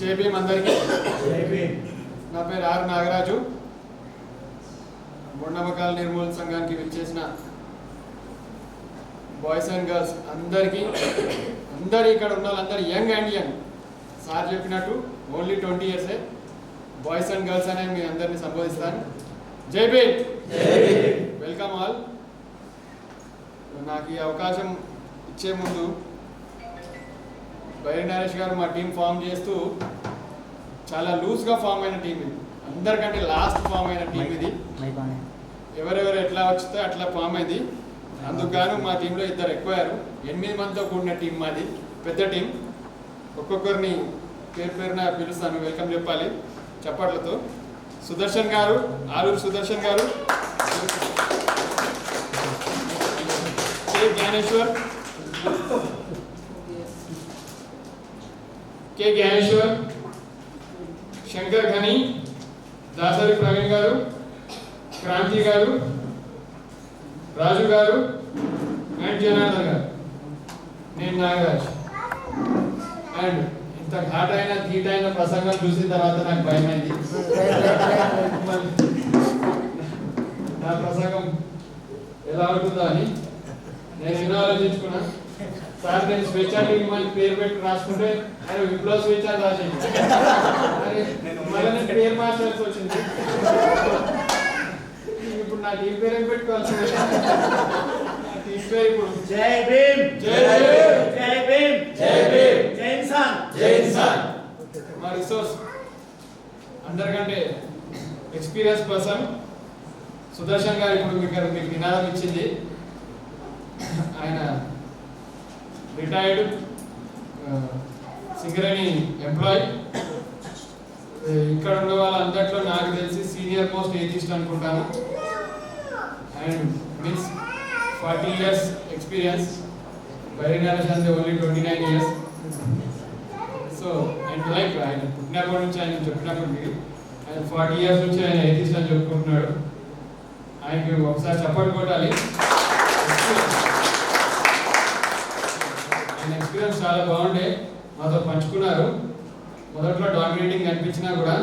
JBM అందరికీ. నా పేరు ఆర్ నాగరాజు. మూఢనమ్మకాల నిర్మూలన సంఘానికి విచ్చేసిన బాయ్స్ అండ్ గర్ల్స్ అందరికీ అందరు ఇక్కడ ఉన్న వాళ్ళందరూ యంగ్ అండ్ యంగ్. సార్ చెప్పినట్టు ఓన్లీ ట్వంటీ ఇయర్సే. బాయ్స్ అండ్ గర్ల్స్ అనే మీ అందరిని సంబోధిస్తాను. జై భీమ్. Welcome all. నాకు ఈ అవకాశం ఇచ్చే ముందు బైరి నరేష్ గారు మా టీం ఫామ్ చేస్తూ చాలా లూజ్గా ఫామ్ అయిన టీం ఇది. అందరికంటే లాస్ట్ ఫామ్ అయిన టీం ఇది. ఎవరెవరు ఎట్లా వచ్చితే అట్లా ఫామ్ అయింది. అందుకు గాను మా టీంలో ఇద్దరు ఎక్కువయ్యారు. ఎనిమిది మందితో కూడిన టీం మాది. పెద్ద టీం. ఒక్కొక్కరిని పేరు పేరున పిలుస్తాను. వెల్కమ్ చెప్పాలి. చప్పట్లతో. సుదర్శన్ గారు ఆలూరు సుదర్శన్ గారు. జ్ఞానేశ్వర్. కె జ్ఞానేశ్వర్ శంకర్ ఖని దాసరి ప్రవీణ్ గారు క్రాంతి గారు రాజు గారు అండ్ జనార్దన్ గారు. నేను నాగరాజ్. అండ్ ఇంత ఘాట్ అయిన ధీట్ అయిన ప్రసంగం చూసిన తర్వాత నాకు భయమైంది. నా ప్రసంగం ఎలా ఉంటుందో అని నేను ఎన్నో ఆలోచించుకున్నాను సార్ నేను స్వేచ్ఛాన్ని మళ్ళీ పేరు పెట్టి రాసుకుంటే ఆయన విప్లవ స్వేచ్ఛ రాసేది. మళ్ళీ పేరు మార్చాల్సి వచ్చింది. ఇప్పుడు నాకు ఈ పేరు పెట్టుకోవాల్సి జై భీమ్. జై భీమ్. జై భీమ్. జై భీమ్. జై ఇన్సాన్ జై ఇన్సాన్ మా రిసోర్స్ అందరికంటే ఎక్స్పీరియన్స్ పర్సన్ సుదర్శన్ గారు ఇప్పుడు మీకు మీకు నినాదం ఇచ్చింది. ఆయన రిటైర్డ్ సింగరేణి ఎంప్లాయ్ ఇక్కడ ఉన్న వాళ్ళందరిలో నాకు తెలిసి సీనియర్ పోస్ట్ ఏజిస్ట్ అనుకుంటాను. And means forty years experience Bairi Naresh అంటే only twenty nine years so and like ఆయన పుట్టినప్పటి నుంచి ఆయన చెప్పినప్పటికీ ఆయన ఫార్టీ ఇయర్స్ నుంచి ఆయన ఏజిస్ట్ అని చెప్పుకుంటున్నాడు. ఆయనకి ఒకసారి చప్పట్లు కొట్టాలి. ఎక్స్పీరియన్స్ చాలా బాగుండే. మాతో పంచుకున్నారు. మొదట్లో డామినేటింగ్ అనిపించినా కూడా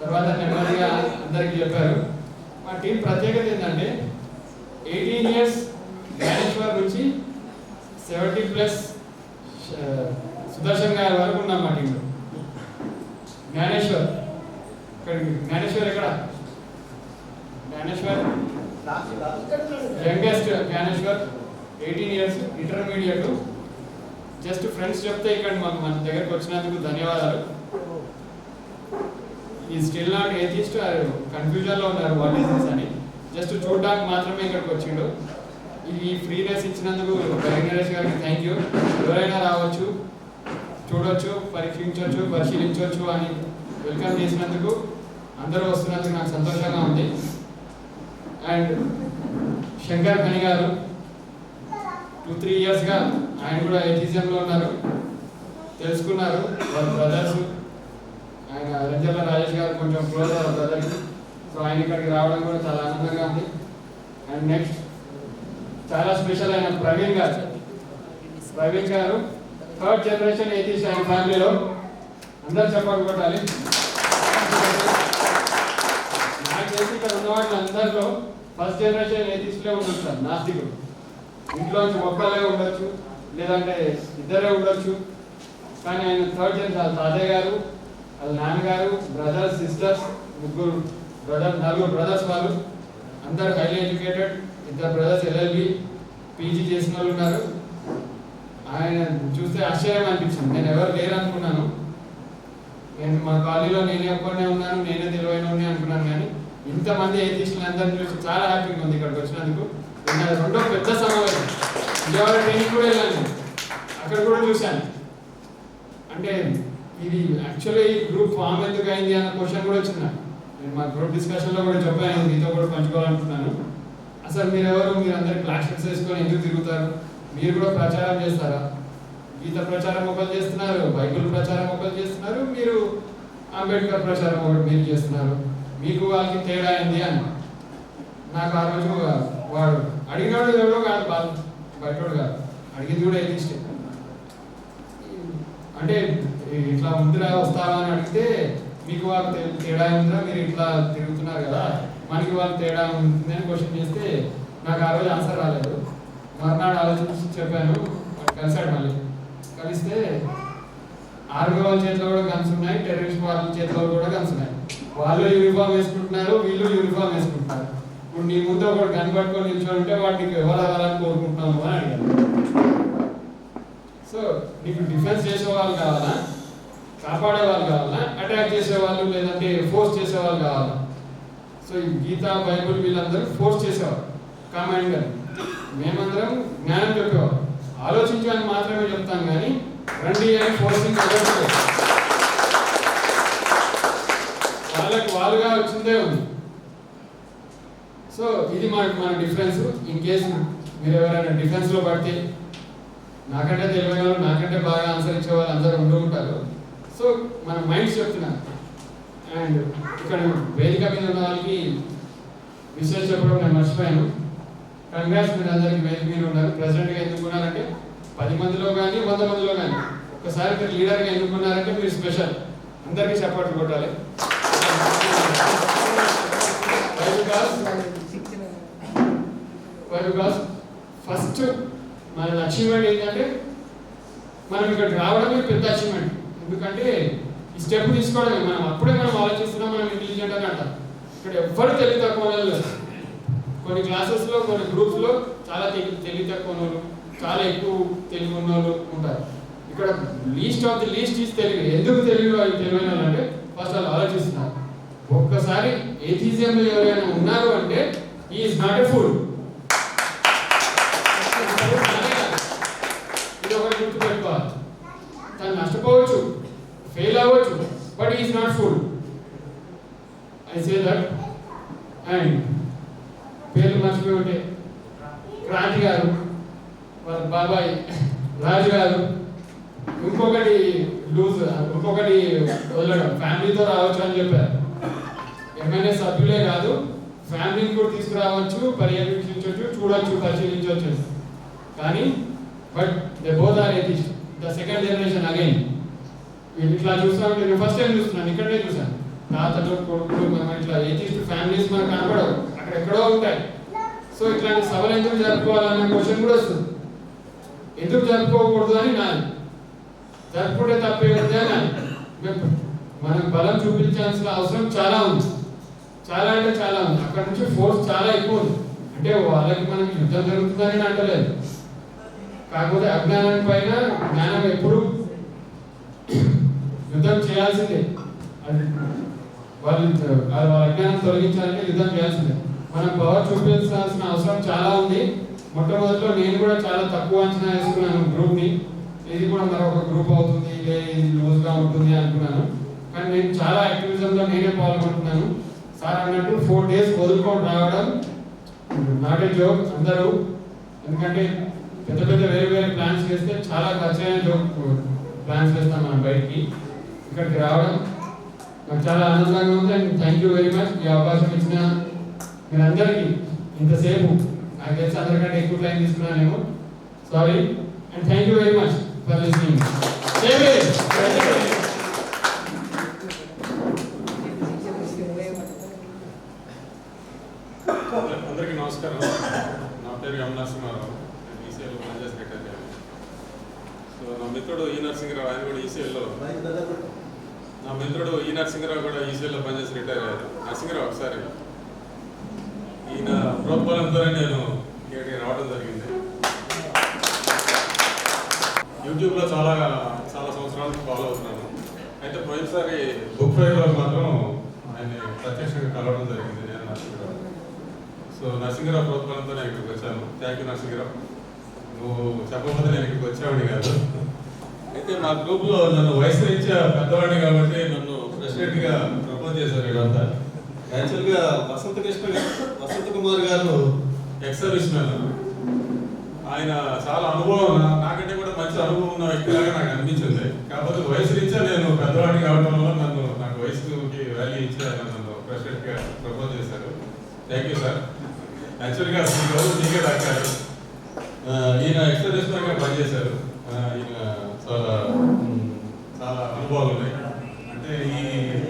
తర్వాత నెమ్మదిగా అందరికీ చెప్పారు. మా టీం ప్రత్యేకత ఏంటంటే ఎయిటీన్ ఇయర్స్ జ్ఞానేశ్వర్ నుంచి సెవెంటీ ప్లస్ సుదర్శన్ గారి వరకు ఉన్నాం మా టీంలో. జ్ఞానేశ్వర్. ఇక్కడికి జ్ఞానేశ్వర్ ఎక్కడ? Gnaneshwar. Youngest Gnaneshwar eighteen years intermediate. Just friends చెప్తే ఇక్కడ మాకు మన దగ్గరకు వచ్చినందుకు ధన్యవాదాలు. ఈ స్టిల్ నాట్ ఏథిస్ట్ కన్ఫ్యూజన్లో ఉన్నారు వాట్ ఈస్ దిస్ అని. జస్ట్ చూడడానికి మాత్రమే ఇక్కడికి వచ్చిండు. ఈ ఫ్రీనెస్ ఇచ్చినందుకు వెంకటేష్ గారికి థ్యాంక్ యూ ఎవరైనా రావచ్చు చూడొచ్చు పరీక్షించవచ్చు పరిశీలించవచ్చు అని వెల్కమ్ చేసినందుకు అందరూ వస్తున్నందుకు నాకు సంతోషంగా ఉంది. అండ్ శంకర్ పని గారు టూ త్రీ ఇయర్స్గా ఆయన కూడా ఎథిజంలో ఉన్నారు. తెలుసుకున్నారు. వాళ్ళ బ్రదర్స్ ఆయన రంజల్ల రాజేష్ గారు కొంచెం క్లోజ్ వాళ్ళ బ్రదర్కి సో ఆయన ఇక్కడికి రావడం కూడా చాలా ఆనందంగా ఉంది. అండ్ నెక్స్ట్ చాలా స్పెషల్ అయిన ప్రవీణ్ గారు. ప్రవీణ్ గారు థర్డ్ జనరేషన్ ఎయితీస్ ఆయన ఫ్యామిలీలో అందరు చెప్పాలి కొట్టాలి. నాకు తెలిసి ఇక్కడ ఉన్న అందరిలో ఫస్ట్ జనరేషన్ ఎయితీస్లో ఉండొచ్చు సార్ నాస్తికుడు. ఇంట్లో ఒక్కలే ఉండొచ్చు. లేదంటే ఇద్దరే ఉండొచ్చు. కానీ ఆయన థర్డ్ జనరేషన్ తాతయ్య గారు వాళ్ళ నాన్నగారు బ్రదర్స్ సిస్టర్స్ ముగ్గురు బ్రదర్ నలుగురు బ్రదర్స్ వాళ్ళు. అందరు హైలీ ఎడ్యుకేటెడ్. ఇద్దరు బ్రదర్స్ ఎల్ఎల్బి పీజీ చేసిన వాళ్ళు ఉన్నారు. ఆయన చూస్తే ఆశ్చర్యం అనిపించింది. నేను ఎవరు లేరు అనుకున్నాను నేను మా కాలనీలో నేనే ఒక్కనే ఉన్నాను నేనే తెలివైన అనుకున్నాను. కానీ ఇంతమంది ఎయితీస్టులు అందరిని చూసి చాలా హ్యాపీగా ఉంది ఇక్కడికి వచ్చినందుకు. నిన్న రెండో పెద్ద సమావేశం విజయవాడ ట్రైనింగ్ కూడా వెళ్ళాను. అక్కడ కూడా చూశాను. అంటే ఇది యాక్చువల్లీ ఈ గ్రూప్ ఫామ్ ఎందుకు అయింది అన్న క్వశ్చన్ కూడా వచ్చింది నేను మా గ్రూప్ డిస్కషన్లో కూడా చెప్పాను. మీతో కూడా పంచుకోవాలనుకుంటున్నాను అసలు మీరు ఎవరు మీరు అందరు క్లాస్ వేసుకొని ఎందుకు తిరుగుతారు? మీరు కూడా ప్రచారం చేస్తారా? గీత ప్రచారం ఒకరు చేస్తున్నారు బైబుల్ ప్రచారం ఒకరు చేస్తున్నారు మీరు అంబేద్కర్ ప్రచారం ఒకటి మీరు చేస్తున్నారు. మీకు వాళ్ళకి తేడా అయింది అని నాకు ఆ రోజు వాడు అడిగినాడు ఎవరో కాదు బాధ బయటోడు కాదు. అడిగింది కూడా ఎథిస్ట్ అంటే ఇట్లా ముందురా వస్తావా అని అడిగితే మీకు వాళ్ళు తేడా ఉందిరా మీరు ఇట్లా తిరుగుతున్నారు కదా మనకి వాళ్ళు తేడా ఉంటుంది అని క్వశ్చన్ చేస్తే నాకు ఆ రోజు ఆన్సర్ రాలేదు. మర్నాడు ఆలోచించి చెప్పాను కలిశాడు మళ్ళీ. కలిస్తే ఆర్మీ వాళ్ళ చేతిలో కూడా గన్స్ ఉన్నాయి టెర్రరిస్ట్ వాళ్ళ చేతిలో కూడా గన్స్ ఉన్నాయి. వాళ్ళు యూనిఫామ్ వేసుకుంటున్నారు వీళ్ళు యూనిఫామ్ వేసుకుంటున్నారు. ఇప్పుడు నీ ముందు ఒకటి కనిపెట్టుకొని నిల్చుంటే వాటికి ఉంటే ఎవరు అవ్వాలని కోరుకుంటున్నాము అని అడిగాను సో నీకు డిఫెన్స్ చేసే వాళ్ళు కావాలా? కాపాడే వాళ్ళు కావాలా? అటాక్ చేసే వాళ్ళు లేదంటే ఫోర్స్ చేసే వాళ్ళు కావాలా? సో ఈ గీత బైబుల్ వీళ్ళందరూ ఫోర్స్ చేసేవారు కామాండ్ మేమందరం జ్ఞానం చెప్పేవారు ఆలోచించని మాత్రమే చెప్తాం కానీ రండి అని ఫోర్సింగ్ కుదరట్లేదు. వాళ్ళకి వాళ్ళుగా వచ్చిందే ఉంది. సో ఇది మన మన డిఫరెన్స్. ఇన్ కేస్ మీరు ఎవరైనా డిఫరెన్స్లో పడితే నాకంటే తెలియని వాళ్ళు నాకంటే బాగా ఆన్సర్ ఇచ్చే వాళ్ళు అందరూ ఉంటూ ఉంటారు. సో మన మైండ్స్ చెప్తున్నారు అండ్ ఇక్కడ వేదిక మీద ఉన్న వాళ్ళకి విషయం చెప్పడం నేను మర్చిపోయాను. కంగ్రాట్స్ మీరు అందరికి వేదిక మీద ఉన్నారు. ప్రెసిడెంట్గా ఎందుకున్నారంటే పది మందిలో కానీ వంద మందిలో కానీ ఒకసారి మీరు లీడర్గా ఎన్నుకున్నారంటే మీరు స్పెషల్ అందరికీ చప్పట్లు కొట్టాలి. Why ఫస్ట్ మన అచీవ్మెంట్ ఏంటంటే మనం ఇక్కడికి రావడమే పెద్ద అచీవ్మెంట్ ఎందుకంటే ఈ స్టెప్ తీసుకోవడమే. మనం అప్పుడే మనం ఆలోచిస్తున్నాం మనం ఇంటెలిజెంట్ అని అంట ఇక్కడ ఎవ్వరు తెలివి తక్కువ కొన్ని క్లాసెస్లో కొన్ని గ్రూప్స్లో చాలా తెలివి తెలివి తక్కువ వాళ్ళు చాలా ఎక్కువ తెలివి ఉన్న వాళ్ళు ఉంటారు. ఇక్కడ least of the least is తెలివి. ఎందుకు తెలివి వాళ్ళు తెలివైన అంటే ఫస్ట్ వాళ్ళు ఆలోచిస్తున్నారు. ఒక్కసారి ఏథీజియంలో ఎవరైనా ఉన్నారు అంటే ఈజ్ నాట్ ఎ ఫుడ్ ఇది ఒకటి గుర్తుపెట్టుకోవాలి తను నష్టపోవచ్చు fail but is not full I say that and పేర్లు మర్చిపోయి ఉంటే క్రాంతి గారు వాళ్ళ బాబాయ్ రాజు గారు ఇంకొకటి లూజ్ ఇంకొకటి వదలడం ఫ్యామిలీతో రావచ్చు అని చెప్పారు. ఎమ్మెల్యే సభ్యులే కాదు ఫ్యామిలీని కూడా తీసుకురావచ్చు పర్యవేక్షించవచ్చు చూడొచ్చు పరిశీలించవచ్చు. కానీ but the both are atheist the second generation again. వీళ్ళు ఇట్లా చూస్తాను నేను ఫస్ట్ టైం చూస్తున్నాను ఇక్కడే చూసాను తాతలు కొడుకులు మేము ఇట్లా ఎథిస్ట్ ఫ్యామిలీస్ మనకు కనపడవు అక్కడ ఎక్కడో ఉంటాయి. సో ఇట్లాంటి సభలు ఎందుకు జరుపుకోవాలన్న క్వశ్చన్ కూడా వస్తుంది. ఎందుకు జరుపుకోకూడదు అని నా జరుపుకుంటే తప్పే ఉంది అని మనం బలం చూపించాల్సిన అవసరం చాలా ఉంది. చాలా అంటే చాలా ఉంది. అక్కడ నుంచి ఫోర్స్ చాలా ఎక్కువ ఉంది. అంటే వాళ్ళకి మనకి యుద్ధం జరుగుతుందని అంటలేదు. కాకపోతే అజ్ఞానం పైన జ్ఞానం ఎప్పుడు యుద్ధం చేయాల్సిందే. అది వాళ్ళు వాళ్ళ అజ్ఞానం తొలగించాలంటే యుద్ధం చేయాల్సిందే. మనం పవర్ చూపించాల్సిన అవసరం చాలా ఉంది. మొట్టమొదటిలో నేను కూడా చాలా తక్కువ అంచనా వేసుకున్నాను గ్రూప్ని. ఇది కూడా మరొక గ్రూప్ అవుతుంది ఇదే ఇది ఉంటుంది అనుకున్నాను. కానీ నేను చాలా యాక్టివిజంలో నేనే పాల్గొంటున్నాను. సార్ అన్నట్టు ఫోర్ డేస్ వదులుకొని రావడం నాట్ ఏ జోక్ అందరూ. ఎందుకంటే పెద్ద పెద్ద వేరే వేరే ప్లాన్స్ చేస్తే చాలా ఖర్చైన జోక్ ప్లాన్స్ చేస్తాం మనం బయటికి. ఇక్కడికి రావడం నాకు చాలా ఆనందంగా ఉంది and thank you very much ఈ అవకాశం ఇచ్చిన మీరందరికీ ఇంతసేపు నాకు తెలిసి అందరికంటే ఎక్కువ time తీసుకున్నానేమో. Sorry and thank you very much for listening అందరికీ నమస్కారం. నా పేరు ఎం నరసింహారావు. నేను ఈసీఎల్లో పనిచేసి సెక్రటరీ. సో నా మిత్రుడు ఈ నరసింహరావు ఆయన కూడా ఈసీఎల్లో. నా మిత్రుడు ఈ నరసింహరావు కూడా ఈసీఎల్లో పనిచేసి రిటైర్ అయ్యారు. నరసింహరావు ఒకసారి. ఈయన ప్రోత్బలంతోనే నేను ఇక్కడికి రావడం జరిగింది. యూట్యూబ్లో చాలా చాలా సంవత్సరాల ఫాలో అవుతున్నాను. అయితే పోయినసారి బుక్ ఫైర్లో మాత్రం ఆయన ప్రత్యక్షంగా కలవడం జరిగింది నేను నరసింహరావు. సో నరసింహరావు ప్రోత్బలంతో నేను ఇక్కడికి వచ్చాను. Thank you Narasimha Rao. నువ్వు చెప్పకపోతే నేను ఇక్కడికి వచ్చేవాడిని కాదు. అయితే మా గ్రూప్లో నన్ను వయసు రీత్యా పెద్దవాడిని కాబట్టి నన్ను ప్రెసిడెంట్గా ప్రపోజ్ చేశారు వీళ్ళంతా. యాక్చువల్గా వసంత కృష్ణ వసంత కుమార్ గారు ఎక్స్ సర్వీస్ మ్యాన్ ఆయన చాలా అనుభవం నాకంటే కూడా మంచి అనుభవం ఉన్న వ్యక్తిలాగా నాకు అనిపించింది. కాకపోతే వయసు రీత్యా నేను పెద్దవాడిని కావడం వల్ల నన్ను నాకు వయసుకి వాల్యూ ఇచ్చి ఆయన నన్ను ప్రెసిడెంట్గా ప్రపోజ్ చేశారు. థ్యాంక్ యూ సార్ యాక్చువల్గా ఈ రోజు మీకే దక్కారు ఆ, ఈయన ఎక్స్ట్రా గా పనిచేశారు. ఈయన చాలా చాలా అనుభవాలు ఉన్నాయి. అంటే ఈ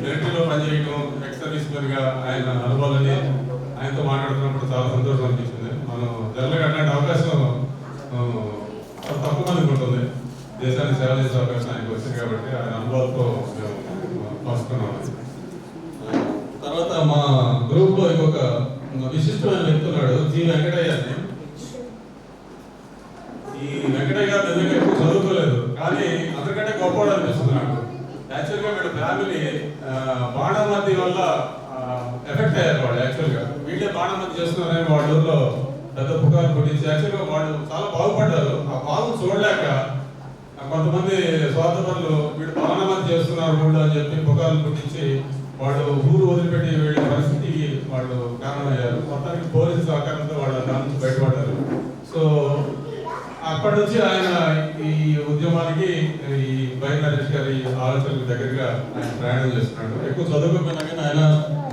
మిలిటరీలో పనిచేయడం ఎక్స్ సర్వీస్ మెన్గా ఆయన అనుభవాలని ఆయనతో మాట్లాడుతున్నప్పుడు చాలా సంతోషం అనిపిస్తుంది మనం జనరల్గా అట్లాంటి అవకాశం చాలా తక్కువ మందికి ఉంటుంది. దేశానికి సేవ చేసే అవకాశం ఆయనకు వచ్చింది కాబట్టి ఆయన అనుభవాలతో పంచుకున్నాం. తర్వాత మా గ్రూప్లో ఇంకొక విశిష్టమైన వ్యక్తి ఉన్నాడు జి వెంకటయ్య అని. ఈ వెంకటయ్య గారు కానీ అందరికంటే గొప్పవాడు అనిపిస్తుంది నాకు. యాక్చువల్గా వీళ్ళ ఫ్యామిలీ బాణమతి వల్ల ఎఫెక్ట్ అయ్యారు వాళ్ళు యాక్చువల్గా వీళ్ళే బాణమతి చేస్తున్నారని వాళ్ళ ఊళ్ళో పెద్ద పుకారు పుట్టించి యాక్చువల్గా వాళ్ళు చాలా బాగుపడ్డారు. ఆ బాగు చూడలేక కొంతమంది స్వార్థపరులు వీళ్ళు బాణమతి చేస్తున్నారు ఊళ్ళో అని చెప్పి పుకార్లు పుట్టించి వాళ్ళు ఊరు వదిలిపెట్టి వెళ్ళే పరిస్థితికి వాళ్ళు కారణమయ్యారు. మొత్తానికి పోలీసు సహకారంతో వాళ్ళు దాని నుంచి బయటపడ్డారు. అప్పటి నుంచి ఆయన ఈ ఉద్యమానికి ఈ బైర్ నరేష్ గారి ఆలోచనలకు దగ్గరగా ఆయన ప్రయాణం చేస్తున్నాడు. ఎక్కువ చదువుకోకపోయినా కానీ ఆయన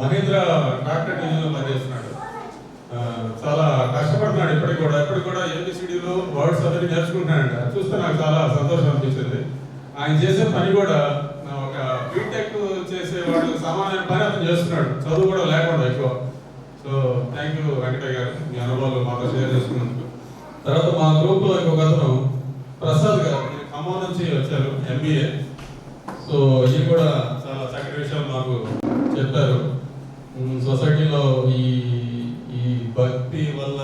మహేంద్ర ట్రాక్టర్ డివిజన్లో పనిచేస్తున్నాడు. చాలా కష్టపడుతున్నాడు ఇప్పటికి కూడా. ఇప్పటికి కూడా ఏబిసిడీలో వర్డ్స్ అవన్నీ నేర్చుకుంటున్నాడంట. అది చూస్తే నాకు చాలా సంతోషం అనిపించింది. ఆయన చేసే పని కూడా ఒక బీటెక్ చేసే వాళ్ళు సామాన్య పని అతను చేస్తున్నాడు. చదువు కూడా లేకుండా ఎక్కువ. సో థ్యాంక్ యూ వెంకటయ్య గారు. మీ అనుభవాలు మాతో షేర్ చేసుకున్నందుకు. తర్వాత మా గ్రూప్లో ఇంకొక అతను ప్రసాద్ గారు. ఖమ్మం నుంచి వచ్చారు ఎంబీఏ సో ఈయన కూడా చాలా చక్కటి విషయాలు మాకు చెప్పారు. సొసైటీలో ఈ ఈ భక్తి వల్ల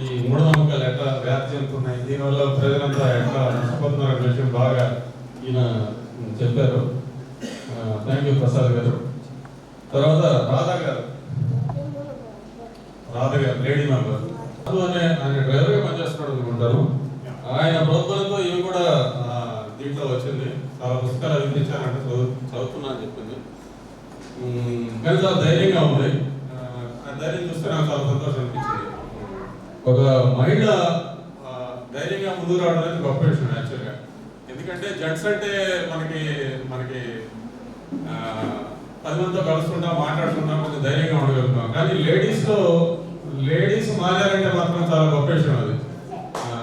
ఈ మూఢనమ్మకాలు ఎట్లా వ్యాప్తి చెందుతున్నాయి దీనివల్ల ప్రజలంతా ఎట్లా నష్టపోతున్నారు అనే విషయం బాగా ఈయన చెప్పారు. థ్యాంక్ యూ ప్రసాద్ గారు. తర్వాత రాధా గారు. రాధ గారు లేడీ మెంబర్ అనే ఆయన పనిచేస్తున్నాడు అనుకుంటాను ఆయన ప్రోత్సాహంతో ఇవి కూడా దీంట్లో వచ్చింది. చాలా పుస్తకాలు అందించారంటే చదువు చదువుతున్నా అని చెప్పింది. కానీ చాలా ధైర్యంగా ఉంది. ఆ, ధైర్యం చూస్తే నాకు చాలా సంతోషం అనిపించింది. ఒక మహిళ ధైర్యంగా ముందుకు రావడం అనేది గొప్ప విషయం యాక్చువల్గా ఎందుకంటే జెంట్స్ అంటే మనకి మనకి పది మందితో కలుస్తుంటాం మాట్లాడుతుంటాం కొంచెం ధైర్యంగా ఉండగలుగుతాం. కానీ లేడీస్లో లేడీస్ మారారంటే మాత్రం చాలా గొప్ప విషయం అది.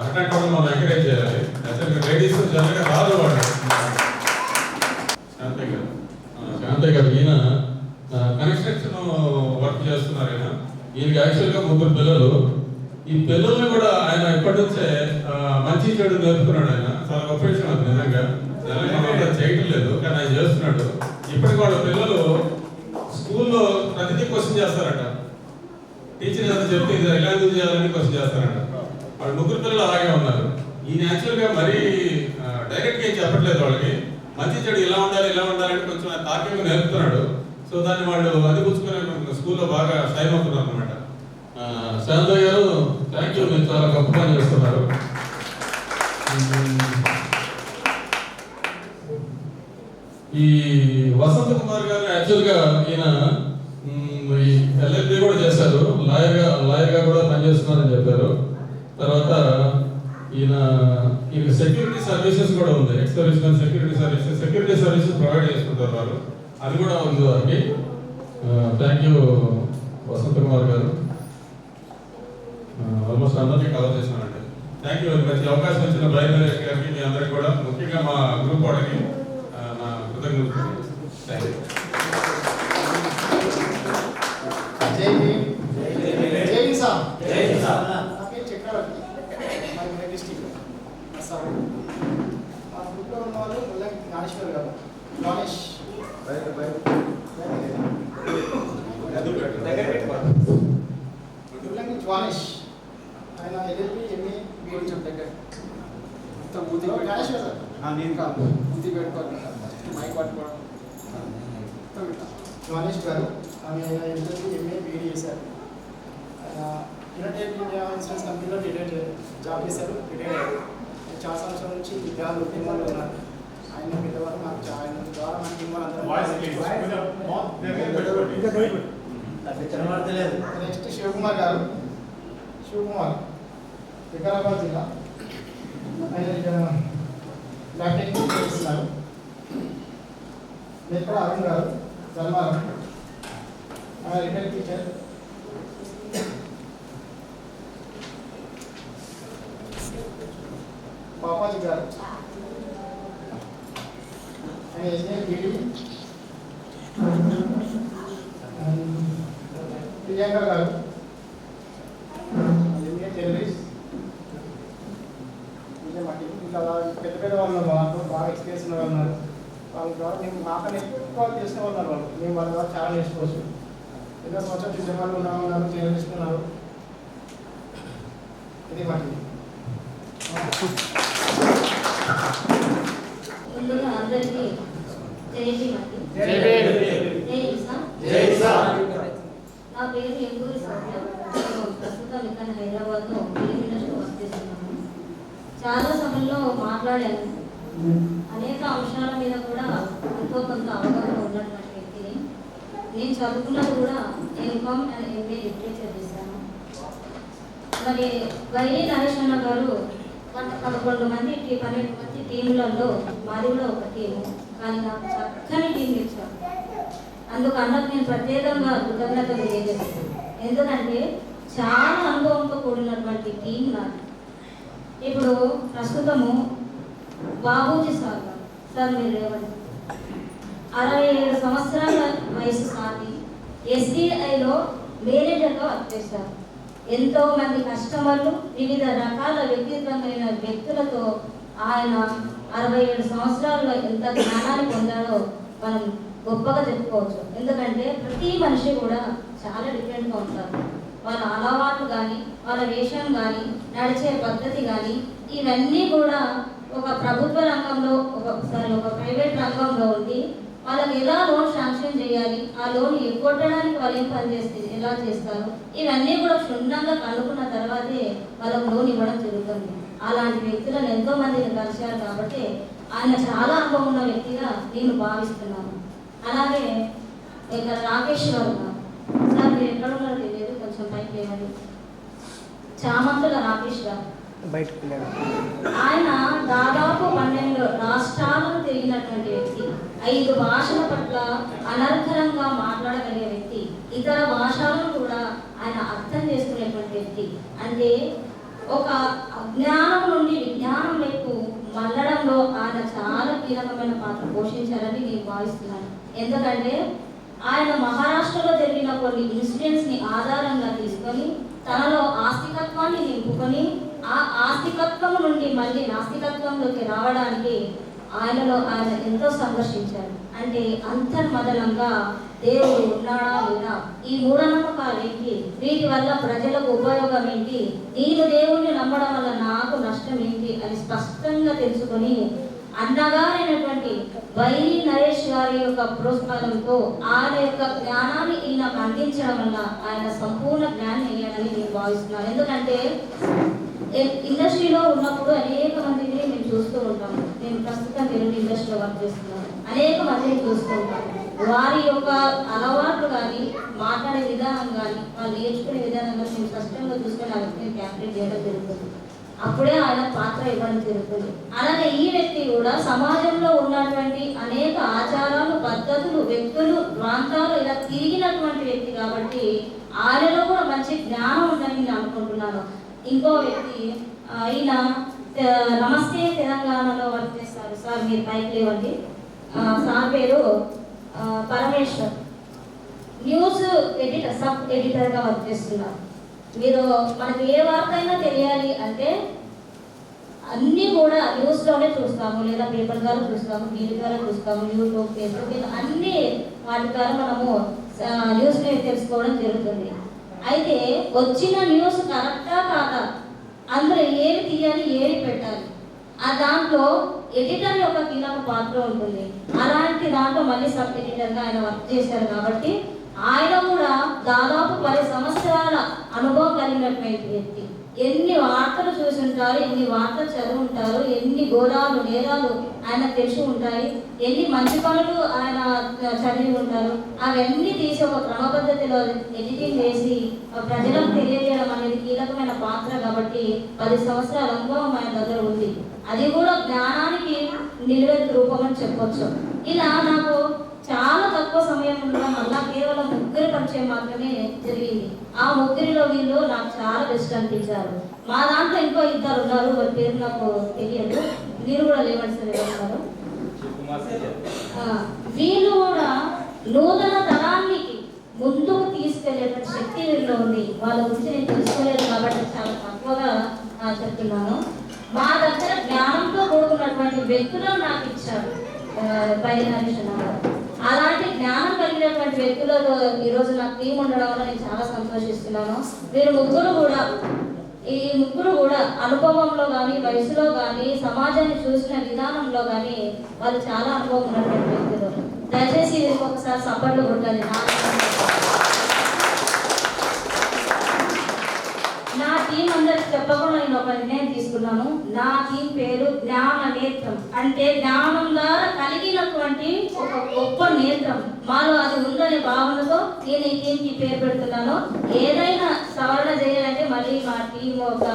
ఆ, అట్లాంటి మనం ఎంకరేజ్ చేయాలి. అసలు లేడీస్ జనరల్గా రాదు వాళ్ళు శాంతయ్య గారు శాంతయ్య గారు ఈయన కన్స్ట్రక్షన్ వర్క్ చేస్తున్నారు ఈయన. ఈయనకి యాక్చువల్గా ముగ్గురు పిల్లలు. ఈ పిల్లల్ని కూడా ఆయన ఎప్పటి నుంచే మంచి చెడు నేర్పుతున్నాడు ఆయన. చాలా గొప్ప విషయం అది నిజంగా. చేయటం లేదు కానీ ఆయన చేస్తున్నాడు. ఇప్పటికి వాళ్ళ పిల్లలు స్కూల్లో ప్రతిదీ క్వశ్చన్ చేస్తారట. టీచర్ ఏదైనా చెప్తే ఇది ఎలా ఎందుకు చేయాలని క్వశ్చన్ చేస్తారట. వాళ్ళ ముగ్గురు పిల్లలు అలాగే ఉన్నారు. ఈయన యాక్చువల్గా మరీ డైరెక్ట్గా ఏం చెప్పట్లేదు వాళ్ళకి. మంచి చెడు ఇలా ఉండాలి ఇలా ఉండాలని కొంచెం ఆయన తార్కికంగా నేర్పుతున్నాడు. సో దాన్ని వాళ్ళు అందిపుచ్చుకునే స్కూల్లో బాగా షైన్ అవుతున్నారు అనమాట శాంతయ్య గారు థ్యాంక్ యూ మీరు చాలా గొప్ప పని చేస్తున్నారు ఈ వసంత కుమార్ గారు యాక్చువల్గా ఈయన మ్, ఈ ఎల్ఎల్బి కూడా చేశారు లాయర్గా లాయర్గా కూడా పనిచేస్తున్నారని చెప్పారు తర్వాత ఈయన ఈయన సెక్యూరిటీ సర్వీసెస్ కూడా ఉంది ex servicemen security services security services provide చేసుకుంటారు వాళ్ళు అది కూడా ఉంది వారికి థ్యాంక్ యూ వసంత కుమార్ గారు ఆల్మోస్ట్ అందరినీ కవర్ చేసినానండి థ్యాంక్ యూ వెరీ మచ్ ఈ అవకాశం ఇచ్చిన బ్రైన్ నరేష్ గారికి మీ అందరికీ కూడా ముఖ్యంగా మా గ్రూప్ వాళ్ళకి ఆ, నా కృతజ్ఞతలు థ్యాంక్ యూ జై భీమ్ జై కిసాన్ జై కిసాన్. నాకే చక్రవర్తి మరి డిస్టిక్ అస్సాం మా గ్రూప్లో ఉన్న వాళ్ళు ముల్లా జ్ఞానేశ్వర్ గారు గణేష్ ముల్లంగి ఆయన ఎల్ఎల్పి ఎంఏ కొంచెం దగ్గర మొత్తం మూతి నేను కాదు మూతి పెట్టుకోవాలి మైక్ పట్టుకోవడం మొత్తం ఇట్లా జ్వానేష్ గారు ఆమె ఎల్ఎల్పి ఎంఏ బీఈడి చేశారు ఆయన యునైటెడ్ ఇండియా ఇన్సూరెన్స్ కంపెనీలో రిటైర్ జాబ్ చేశారు రిటైర్ అయ్యారు చాలా సంవత్సరాల నుంచి విద్యార్థి ఉద్యమాలు ఉన్నారు ఆయన పెద్దవారు మాకు చా- ఆయన ద్వారా మనకి Voice please. కనబడతలేదు నెక్స్ట్ శివకుమార్ గారు శివకుమార్ వికారాబాద్ జిల్లా ఆయన ఇక్కడ ల్యాబ్ టెక్నిక్ చేస్తున్నారు నెక్కడ అరుణ్ గారు ధర్మారం ఆయన రిటైర్ టీచర్ పాపాజీ గారు ఆయన ఎంఏ బీడీ ప్రియాంక గారు ఎంఏ జర్నలిస్ట్ ఇంకా మాకు ఇంకా పెద్ద పెద్ద వాళ్ళు ఉన్నారు వాళ్ళు బాగా ఎక్స్పీరియన్స్ ఉన్న వాళ్ళు ఉన్నారు వాళ్ళ ద్వారా మేము మాకన్నా ఎక్కువ తెలిసిన వాళ్ళు ఉన్నారు వాళ్ళు మేము వాళ్ళ ద్వారా చాలా నేర్చుకోవచ్చు ఎన్నో సంవత్సరాలు చూసే వాళ్ళు ఉన్నా ఉన్నారు జర్నలిస్ట్ ఉన్నారు ఇది మాకు ముందుగా అందరికీ జై శ్రీమతి జై భీమ్. జై ఇస్లాం. జై ఇస్లాం. నా పేరు ఎంగూరి సౌమ్య నేను ప్రస్తుతం ఇక్కడ హైదరాబాద్లో ఫిలిం ఇండస్ట్రీ వర్క్ చేస్తున్నాను చాలా సమయంలో మాట్లాడాను అనేక అంశాల మీద కూడా ఎంతో కొంత అవగాహన ఉన్నటువంటి వ్యక్తిని. నేను చదువుకున్నది కూడా నేను అండ్ ఎంఏ లిటరేచర్ చేశాను. మరి వైరి నరేష్ అన్న గారు పదకొండు మంది పన్నెండు మంది టీంలలో మాది కూడా ఒక టీము. కానీ నాకు చక్కని టీం ఇచ్చాను అందుకు అన్నకు నేను ప్రత్యేకంగా కృతజ్ఞతలు తెలియజేస్తాను ఎందుకంటే చాలా అనుభవంతో కూడినటువంటి టీం నాది. ఇప్పుడు ప్రస్తుతము బాబూజీ సార్ సార్ మీరు లేవండి. అరవై ఏడు సంవత్సరాల వయసు స్వామి ఎస్బీఐలో మేనేజర్గా వర్క్ చేశారు. ఎంతో మంది కస్టమర్లు వివిధ రకాల వ్యక్తిత్వమైన వ్యక్తులతో ఆయన అరవై ఏడు సంవత్సరాల్లో ఎంత జ్ఞానాన్ని పొందాడో మనం గొప్పగా చెప్పుకోవచ్చు. ఎందుకంటే ప్రతి మనిషి కూడా చాలా డిఫరెంట్గా ఉంటారు. వాళ్ళ అలవాట్లు కానీ వాళ్ళ వేషం కానీ నడిచే పద్ధతి కానీ ఇవన్నీ కూడా ఒక ప్రభుత్వ రంగంలో ఒక సారీ ఒక ప్రైవేట్ రంగంలో ఉండి వాళ్ళకి ఎలా లోన్ శాంక్షన్ చేయాలి? ఆ లోన్ ఎగ్గొట్టడానికి వాళ్ళు ఏం పనిచేస్తే ఎలా చేస్తారు? ఇవన్నీ కూడా క్షుణ్ణంగా కనుక్కున్న తర్వాతే వాళ్ళకు లోన్ ఇవ్వడం జరుగుతుంది. అలాంటి వ్యక్తులను ఎంతో మందిని కలిశారు కాబట్టి ఆయన చాలా అనుభవం ఉన్న వ్యక్తిగా నేను భావిస్తున్నాను. అలాగే ఇక్కడ రాకేష్ గారు ఉన్నారు. సార్ మీరు ఎక్కడ ఉన్నారో తెలియదు. కొంచెం పైకి చేయాలి చామంతుల రాకేష్ గారు. బయటకు ఆయన దాదాపు పన్నెండు రాష్ట్రాలను తిరిగినటువంటి వ్యక్తి ఐదు భాషల పట్ల అనర్గళంగా మాట్లాడగలిగే వ్యక్తి ఇతర భాషలను కూడా ఆయన అర్థం చేసుకునేటువంటి వ్యక్తి. అంటే ఒక అజ్ఞానం నుండి విజ్ఞానం వైపు మళ్ళడంలో ఆయన చాలా కీలకమైన పాత్ర పోషించారని నేను భావిస్తున్నాను. ఎందుకంటే ఆయన మహారాష్ట్రలో జరిగిన కొన్ని ఇన్సిడెంట్స్ని ఆధారంగా తీసుకొని తనలో ఆస్తికత్వాన్ని నింపుకొని ఆ ఆస్తికత్వం నుండి మళ్ళీ నాస్తికత్వంలోకి రావడానికి ఆయనలో ఆయన ఎంతో సంఘర్షించారు అంటే అంతర్మదనంగా దేవుడు ఉన్నాడా లేదా? ఈ మూఢనమ్మకాలు ఏంటి వీటి వల్ల ప్రజలకు ఉపయోగం ఏంటి? నేను దేవుణ్ణి నమ్మడం వల్ల నాకు నష్టం ఏంటి అని స్పష్టంగా తెలుసుకొని అన్నగారైనటువంటి వైరి నరేష్ గారి యొక్క ప్రోత్సాహంతో ఆయన యొక్క జ్ఞానాన్ని ఈయనకు అందించడం వల్ల ఆయన సంపూర్ణ జ్ఞానం అయ్యాడని నేను భావిస్తున్నాను. ఎందుకంటే ఇండస్ట్రీలో ఉన్నప్పుడు అనేక మందిని మేము చూస్తూ ఉంటాము నేను ప్రస్తుతం నేను ఇండస్ట్రీలో వర్క్ చేస్తున్నాను అనేక మందిని చూస్తూ ఉంటాము వారి యొక్క అలవాట్లు కానీ మాట్లాడే విధానం కానీ వాళ్ళు నేర్చుకునే విధానం కానీ మేము స్పష్టంగా చూసుకొని ఆ వ్యక్తిని క్యాప్టెన్ చేయడం జరుగుతుంది. అప్పుడే ఆయన పాత్ర ఇవ్వడం జరుగుతుంది. అలాగే ఈ వ్యక్తి కూడా సమాజంలో ఉన్నటువంటి అనేక ఆచారాలు పద్ధతులు వ్యక్తులు ప్రాంతాలు ఇలా తిరిగినటువంటి వ్యక్తి కాబట్టి ఆయనలో కూడా మంచి జ్ఞానం ఉందని నేను అనుకుంటున్నాను. ఇంకో వ్యక్తి ఈయన నమస్తే తెలంగాణలో వర్క్ చేస్తారు. సార్ మీరు పైకి లేవండి. సార్ పేరు పరమేశ్వర్. న్యూస్ ఎడిటర్ సబ్ ఎడిటర్గా వర్క్ చేస్తున్నారు. మీరు మనకి ఏ వార్త అయినా తెలియాలి అంటే అన్నీ కూడా న్యూస్లోనే చూస్తాము. లేదా పేపర్ ద్వారా చూస్తాము టీవీ ద్వారా చూస్తాము యూట్యూబ్ ఫేస్బుక్ అన్ని వాటి ద్వారా మనము న్యూస్ని తెలుసుకోవడం జరుగుతుంది. అయితే వచ్చిన న్యూస్ కరెక్టా కాదా? అందులో ఏమి తీయాలి ఏమి పెట్టాలి? ఆ దాంట్లో ఎడిటర్ యొక్క కీలక పాత్ర ఉంటుంది. అలాంటి దాంట్లో మళ్ళీ సబ్ ఎడిటర్గా ఆయన వర్క్ చేశారు కాబట్టి ఆయన కూడా దాదాపు పది సంవత్సరాల అనుభవం కలిగినటువంటి వ్యక్తి. ఎన్ని వార్తలు చూసి ఉంటారు ఎన్ని వార్తలు చదివి ఉంటారు ఎన్ని ఘోరాలు నేరాలు ఆయన తెలిసి ఉంటాయి ఎన్ని మంచి పనులు ఆయన చదివి ఉంటారు అవన్నీ తీసి ఒక క్రమపద్ధతిలో ఎడిటింగ్ చేసి ఆ ప్రజలకు తెలియజేయడం అనేది కీలకమైన పాత్ర కాబట్టి పది సంవత్సరాల అనుభవం ఆయన దగ్గర ఉంది. అది కూడా జ్ఞానానికి నిలువెత్తు రూపం అని చెప్పొచ్చు. ఇలా నాకు చాలా తక్కువ సమయం ఉండడం వల్ల కేవలం ముగ్గురి పరిచయం మాత్రమే జరిగింది. ఆ ముగ్గురిలో వీళ్ళు నాకు చాలా బెస్ట్ అనిపించారు. మా దాంట్లో ఇంకో ఇద్దరు ఉన్నారు వారి పేరు నాకు తెలియదు. మీరు కూడా లేవండి సార్ ఎవరు వీళ్ళు కూడా నూతన తరానికి ముందుకు తీసుకెళ్ళేటువంటి శక్తి వీళ్ళు ఉంది. వాళ్ళ గురించి నేను తెలుసుకోలేదు కాబట్టి చాలా తక్కువగా చెప్తున్నాను. మా దగ్గర జ్ఞానంతో కూడుకున్నటువంటి వ్యక్తులను నాకు ఇచ్చారు. ఆ, అలాంటి జ్ఞానం కలిగినటువంటి వ్యక్తులలో ఈరోజు నాకు టీం ఉండడం వల్ల నేను చాలా సంతోషిస్తున్నాను. మీరు ముగ్గురు కూడా ఈ ముగ్గురు కూడా అనుభవంలో కానీ వయసులో కానీ సమాజాన్ని చూసిన విధానంలో కానీ వాళ్ళు చాలా అనుభవం ఉన్నటువంటి వ్యక్తులు. దయచేసి వీరికి ఒకసారి సపోర్ట్లు కొట్టాలి నా టీం అందరికి చెప్పకుండా నేను ఒక నిర్ణయం తీసుకున్నాను. నా టీం పేరు జ్ఞాన నేత్రం. అంటే జ్ఞానం ద్వారా కలిగినటువంటి ఒక గొప్ప నేత్రం. మాలో అది ఉందనే భావనతో నేను ఈ టీంకి పేరు పెడుతున్నాను. ఏదైనా సవరణ చేయాలంటే మళ్ళీ మా టీం ఒక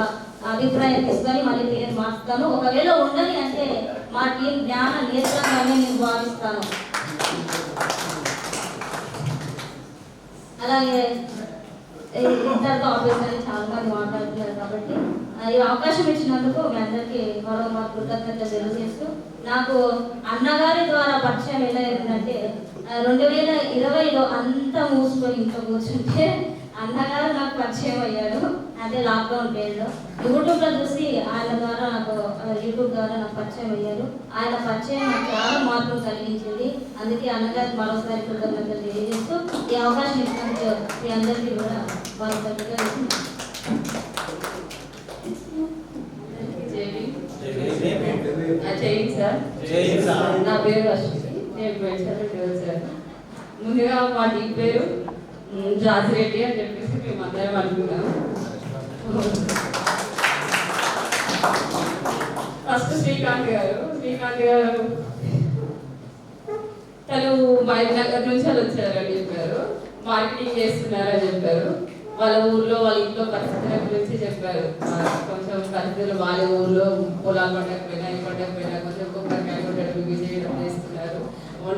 అభిప్రాయం తీసుకొని మళ్ళీ పేరు మార్చుతాను. ఒకవేళ ఉండని అంటే మా టీం జ్ఞాన నేత్రంగానే నేను భావిస్తాను. అలాగే ఇంతటితో ఆఫీసర్ చాలా మంది మాట్లాడుతున్నారు కాబట్టి ఈ అవకాశం ఇచ్చినందుకు మీ అందరికీ మరో మా కృతజ్ఞత తెలియజేస్తూ నాకు అన్నగారి ద్వారా పరిచయం ఎలా అయిందంటే రెండు వేల ఇరవైలో అంతా మూసుకొని ఇంట్లో కూర్చుంటే అన్నగారు నాకు పరిచయం అయ్యాడు అదే లాక్డౌన్ పీరియడ్లో యూట్యూబ్లో చూసి ఆయన ద్వారా నాకు యూట్యూబ్ ద్వారా నాకు పరిచయం అయ్యారు. ఆయన పరిచయం నాకు చాలా మార్పులు కలిగించింది. అందుకే అన్నగారికి మరోసారి కృతజ్ఞతలు తెలియజేస్తూ ఈ అవకాశం ఇచ్చినందుకు మీ అందరికీ కూడా సార్. నా పేరు అశ్విని నేను సార్. ముందుగా మా టీం పేరు జాజిరెడ్డి అని చెప్పేసి మేము అందరం అనుకున్నాం. ఫస్ట్ శ్రీకాంత్ గారు. శ్రీకాంత్ గారు తను మహబూబ్నగర్ నుంచి వాళ్ళు వచ్చారని చెప్పారు. మార్కెటింగ్ చేస్తున్నారని చెప్పారు. వాళ్ళ ఊర్లో వాళ్ళ ఇంట్లో పరిస్థితుల గురించి చెప్పారు. కొంచెం పరిస్థితులు వాళ్ళ ఊర్లో పొలాలు పట్టకపోయినా ఈ పండకపోయినా కొంచెం కొబ్బరికాయ కొట్టడం చేయడం చేస్తున్నారు.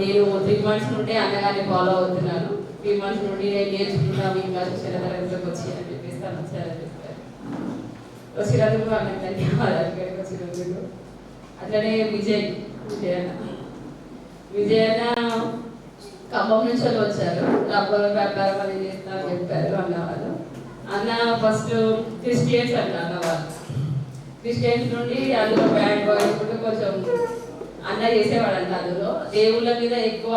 నేను త్రీ మంత్స్ నుండి అన్నగారిని ఫాలో అవుతున్నాను. త్రీ మంత్స్ నుండి నేను నేర్చుకున్నాను ఇంకా శిక్షణ తరగతిలోకి వచ్చి అని చెప్పేసి తను వచ్చారని చెప్పారు వచ్చినందుకు అన్నకు ధన్యవాదాలు ఇక్కడికి వచ్చినందుకు అట్లనే విజయ్ విజయన్న విజయన్న ఖమ్మం నుంచి వాళ్ళు వచ్చారు రబ్బర్ వ్యాపారం అది చేస్తున్నారు చెప్పారు అన్నవాళ్ళు అన్న ఫస్ట్ క్రిస్టియన్స్ అంట అన్నవాళ్ళు క్రిస్టియన్స్ నుండి అందులో బ్యాడ్ బాయ్ కూడా కొంచెం అన్న చేసేవాడంట అందులో దేవుళ్ళ మీద ఎక్కువ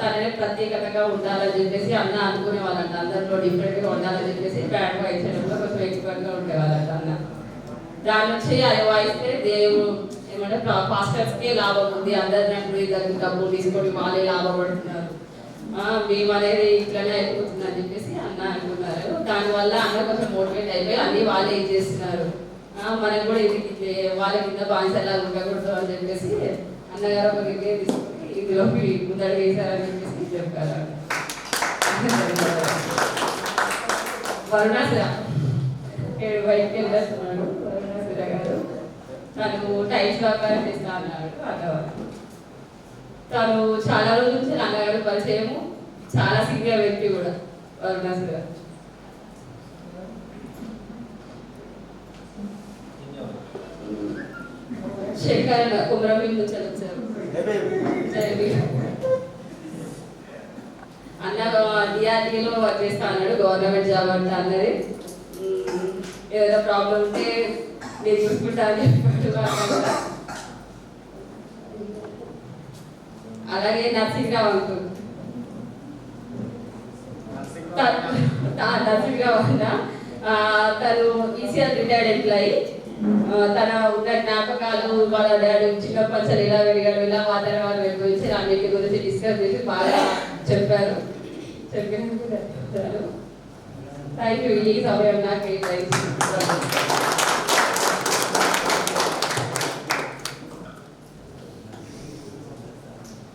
తననే ప్రత్యేకతగా ఉండాలని చెప్పేసి అన్న అనుకునేవాళ్ళంట అందరిలో డిఫరెంట్గా ఉండాలని చెప్పేసి బ్యాడ్ బాయ్ చేయడంలో కొంచెం ఎక్స్పర్ట్గా ఉండేవాళ్ళంట అన్న దాని నుంచి అవి వాయిస్తే దేవుడు ఏమంటే పాస్టర్స్కి లాభం ఉంది. అందరి అప్పుడు దగ్గర డబ్బులు తీసుకొని వాళ్ళే లాభపడుతున్నారు. పడుతున్నారు మేము అనేది ఇట్లానే అయిపోతుంది అని చెప్పేసి అన్న అనుకున్నారు. దానివల్ల అన్న కొంచెం మోటివేట్ అయిపోయి అన్ని వాళ్ళే ఇది చేస్తున్నారు? మనకు కూడా ఇది ఇట్లే వాళ్ళ కింద బానిసలా ఉండకూడదు అని చెప్పేసి అన్నగారు ఒక నిర్ణయం తీసుకుని ఇందులోకి ముందడు వేశారని చెప్పేసి చెప్పారు. వరుణ వైపు బయటికి వెళ్ళేస్తున్నాడు తను టైల్స్ వ్యాపారం చేస్తా అన్నాడు తను చాలా రోజుల నుంచి నాన్నగారు పరిచయము చాలా సీనియర్ వ్యక్తి కూడా వరుణాసుర గారు. శేఖర్ అన్న నుంచి వచ్చారు. అన్న డిఆర్డీలో వర్క్ చేస్తా అన్నాడు గవర్నమెంట్ జాబ్ అంటే అన్నది ఏదైనా ప్రాబ్లం ఉంటే నేను చూసుకుంటాను అలాగే నర్సింగ్ రావు అంకుల్. నర్సింగ్ అన్న. తను ఈసీఆర్ రిటైర్డ్ ఎంప్లాయీ తన ఉన్న జ్ఞాపకాలు వాళ్ళ డాడీ చిన్నప్పటి సార్ ఎలా పెరిగాడు ఇలా వాతావరణం గురించి అన్నిటి గురించి డిస్కస్ చేసి బాగా చెప్పారు. చెప్పినందుకు థ్యాంక్ యూ ఈ సమయం నాకు కేటాయించినందుకు.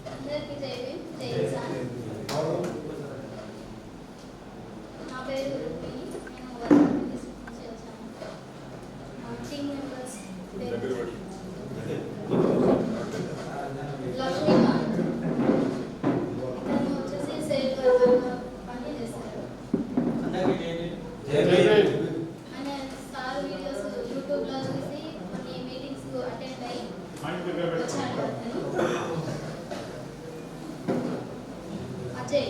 అందరికీ జై భీమ్, జై కిసాన్. నా పేరు రూపిణి నేను వరంగల్ డిస్ట్రిక్ట్ నుంచి వచ్చాను మా టీమ్ మెంబర్స్ పేరు లక్ష్మీకాంత్ ఇతను వచ్చేసి సేల్ వర్కర్గా పని చేస్తారు ఆయన సార్ వీడియోస్ అజయ్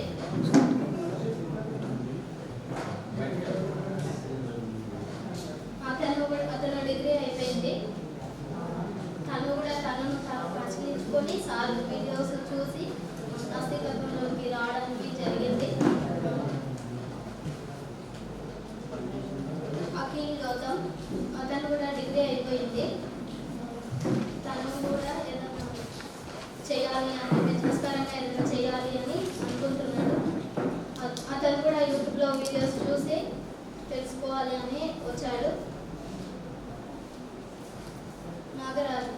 అతను కూడా అతను డిగ్రీ అయిపోయింది తను కూడా తనను తాను పరిశీలించుకొని సార్ వీడియోస్ చూసి నాస్తికత్వంలోకి రావడానికి జరిగింది అఖిల్ గౌతమ్ అతను కూడా జరిగింది తను కూడా ఏదైనా చేయాలి అని బిజినెస్ పరంగా ఏదైనా చేయాలి అని అనుకుంటున్నాడు. అతను కూడా యూట్యూబ్లో వీడియోస్ చూసి తెలుసుకోవాలి అని వచ్చాడు నాగరాజు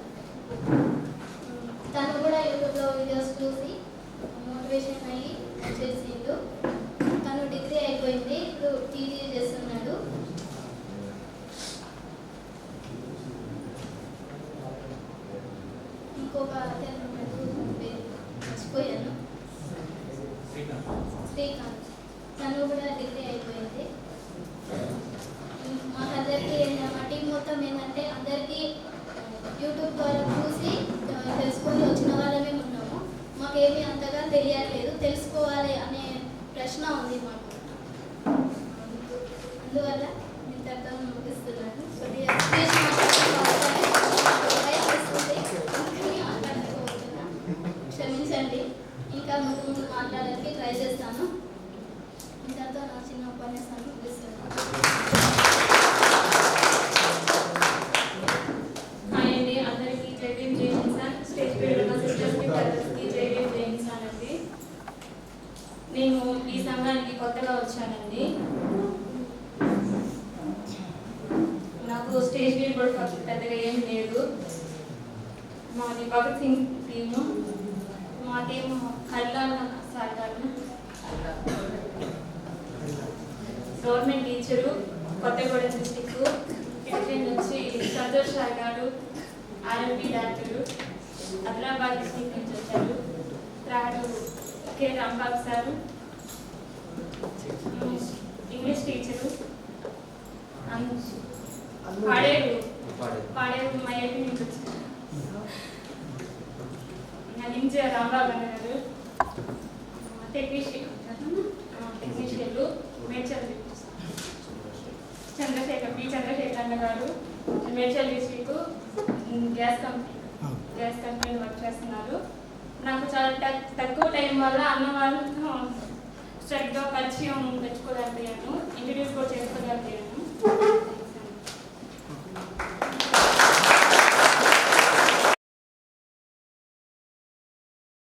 తను కూడా యూట్యూబ్లో వీడియోస్ చూసి మోటివేషన్ అయ్యి చేసిండు తను డిగ్రీ అయిపోయింది ఇప్పుడు టీజీ చేస్తున్నాడు ఇంకొక అతను ఉన్నాడు, పేరు మర్చిపోయాను శ్రీకాంత్ తను కూడా డిగ్రీ అయిపోయింది మాకందరికీ మా టీం మొత్తం ఏంటంటే అందరికీ యూట్యూబ్ ద్వారా చూసి ఆ, తెలుసుకొని వచ్చిన వాళ్ళమే ఉన్నాము మాకేమీ అంతగా తెలియట్లేదు తెలుసుకోవాలి అనే ప్రశ్న ఉంది మాకు. అందువల్ల నేను ముగిస్తున్నాను. క్షమించండి. ఇంకా ముందు ముందు మాట్లాడడానికి ట్రై చేస్తాను. ఇంతతో నా చిన్న ఉపన్యాసాన్ని ముగిస్తున్నాను హాయ్ అండి అందరికీ జై భీమ్ జై హింద్ స్టేజ్ మీద ఉన్న సిస్టర్స్కి బ్రదర్స్కి జై భీమ్ జై హింద్ అండి నేను ఈ సంఘానికి కొత్తగా వచ్చానండి నాకు స్టేజ్ మీద కూడా కొంచెం పెద్దగా ఏం లేదు మాది భగత్ సింగ్ టీము మా టీము కళ్యాణ్ సార్ గారు government teacher Kothagudem district second వచ్చి సంతోష్ సార్ గారు ఆర్ఎంపీ డాక్టరు ఆదిలాబాద్ డిస్టిక్ నుంచి వచ్చారు. త్రాడు K Rambabu sir English teacher. Paderu Paderu మా ఏపీ నుంచి వచ్చారు. నా నుంచి రాంబాబు గారు. టెక్నీషియన్ టెక్నీషియన్లు మేడ్చల్ చంద్రశేఖర్ పి. చంద్రశేఖర్ అన్న garu. Medchal district gas company gas కంపెనీలో వర్క్ చేస్తున్నారు. నాకు చాలా తక్- తక్కువ టైం వల్ల అన్న వాళ్ళతో సరిగ్గా పరిచయం పెంచుకోలేకపోయాను ఇంట్రడ్యూస్ కూడా చేసుకోలేకపోయాను